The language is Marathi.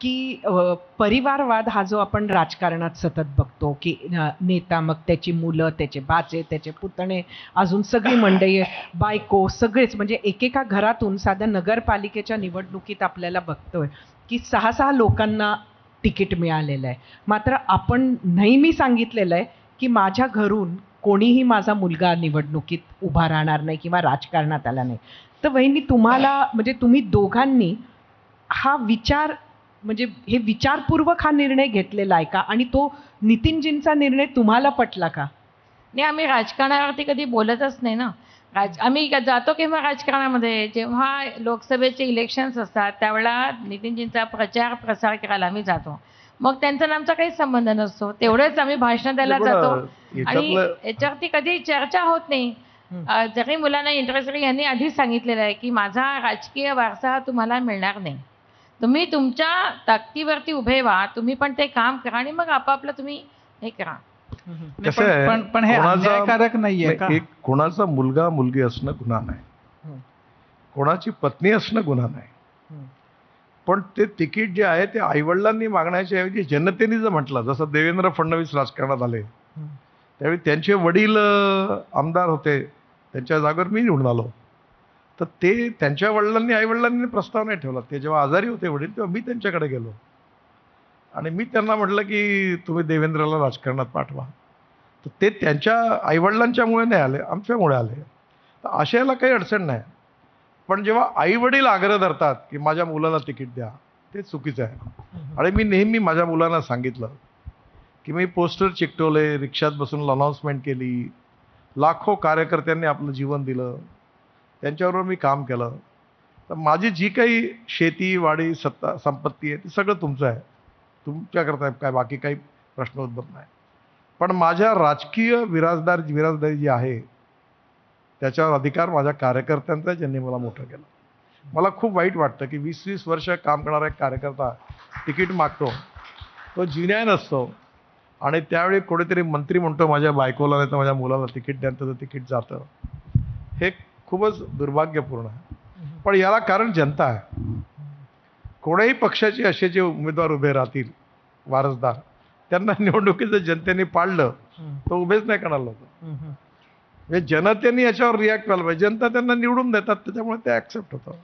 की परिवारवाद हा जो आपण राजकारणात सतत बघतो की नेता मग त्याची मुलं त्याचे बाचे त्याचे पुतणे अजून सगळी मंडळी बायको सगळेच म्हणजे एकेका घरातून साध्या नगरपालिकेच्या निवडणुकीत आपल्याला बघतोय की सहा सहा लोकांना तिकीट मिळालेलं आहे. मात्र आपण नेहमी सांगितलेलं आहे की माझ्या घरून कोणीही माझा मुलगा निवडणुकीत उभा राहणार नाही किंवा राजकारणात आला नाही. तर वहिनी तुम्हाला म्हणजे तुम्ही दोघांनी हा विचार म्हणजे हे विचारपूर्वक हा निर्णय घेतलेला आहे का? आणि तो नितीनजींचा निर्णय तुम्हाला पटला का? नाही आम्ही राजकारणावरती कधी बोलतच नाही ना. राज आम्ही क- जातो केव्हा राजकारणामध्ये? जेव्हा लोकसभेचे इलेक्शन्स असतात त्यावेळेला नितीनजींचा प्रचार प्रसार करायला आम्ही जातो. मग त्यांचा आमचा काही संबंध नसतो. तेवढेच आम्ही भाषण द्यायला जातो. आणि याच्यावरती कधी चर्चा होत नाही. जरी मुलांना इंटरेस्ट यांनी आधीच सांगितलेलं आहे की माझा राजकीय वारसा हा तुम्हाला मिळणार नाही. तुम्ही तुमच्या ताकदीवरती उभे व्हा तुम्ही पण ते काम करा आणि मग आपापलं तुम्ही हे करा. पण पण हे अन्यायकारक नाहीये एक कोणाचा मुलगा मुलगी असणं गुन्हा नाही. हं. कोणाची पत्नी असणं गुन्हा नाही. हं. पण ते तिकीट जे आहे ते आईवडिलांनी मागण्याच्या ऐवजी जनतेने जर म्हटलं. जसं देवेंद्र फडणवीस राजकारणात आले. त्यावेळी त्यांचे वडील आमदार होते. त्यांच्या जागेवर मी निवडून आलो. तर ते त्यांच्या वडिलांनी आईवडिलांनी प्रस्ताव नाही ठेवला. ते जेव्हा आजारी होते वडील तेव्हा मी त्यांच्याकडे गेलो. आणि मी त्यांना म्हटलं की तुम्ही देवेंद्रला राजकारणात पाठवा. तर ते त्यांच्या आईवडिलांच्यामुळे नाही आले आमच्यामुळे आले. तर अशाला काही अडचण नाही. पण जेव्हा आईवडील आग्रह धरतात की माझ्या मुलाला तिकीट द्या ते चुकीचं आहे. आणि मी नेहमी माझ्या मुलांना सांगितलं की मी पोस्टर चिकटवले रिक्षात बसून अनाऊन्समेंट केली. लाखो कार्यकर्त्यांनी आपलं जीवन दिलं. त्यांच्याबरोबर मी काम केलं. तर माझी जी काही शेती वाडी सत्ता संपत्ती आहे ती सगळं तुमचं आहे. तुमच्याकरता काय बाकी काही प्रश्न उद्भवत नाही. पण माझ्या राजकीय विराजदार विराजदारी जी आहे त्याच्यावर अधिकार माझ्या कार्यकर्त्यांचा ज्यांनी मला मोठं केलं. मला खूप वाईट वाटतं की वीस वीस वर्ष काम करणारा एक कार्यकर्ता तिकीट मागतो तो जिन्याय नसतो. आणि त्यावेळी कोणीतरी मंत्री म्हणतो माझ्या बायकोला नाही तर माझ्या मुलाला तिकीट द्या तर तिकीट जातं. हे खूपच दुर्भाग्यपूर्ण आहे. पण याला कारण जनता आहे. कोणत्याही पक्षाचे असे जे उमेदवार उभे राहतील वारसदार त्यांना निवडणुकीचं जनतेने पाळलं तर उभेच नाही करणार लोक. म्हणजे जनतेने याच्यावर रिॲक्ट व्हायला पाहिजे. जनता त्यांना निवडून देतात त्याच्यामुळे ते ॲक्सेप्ट होतं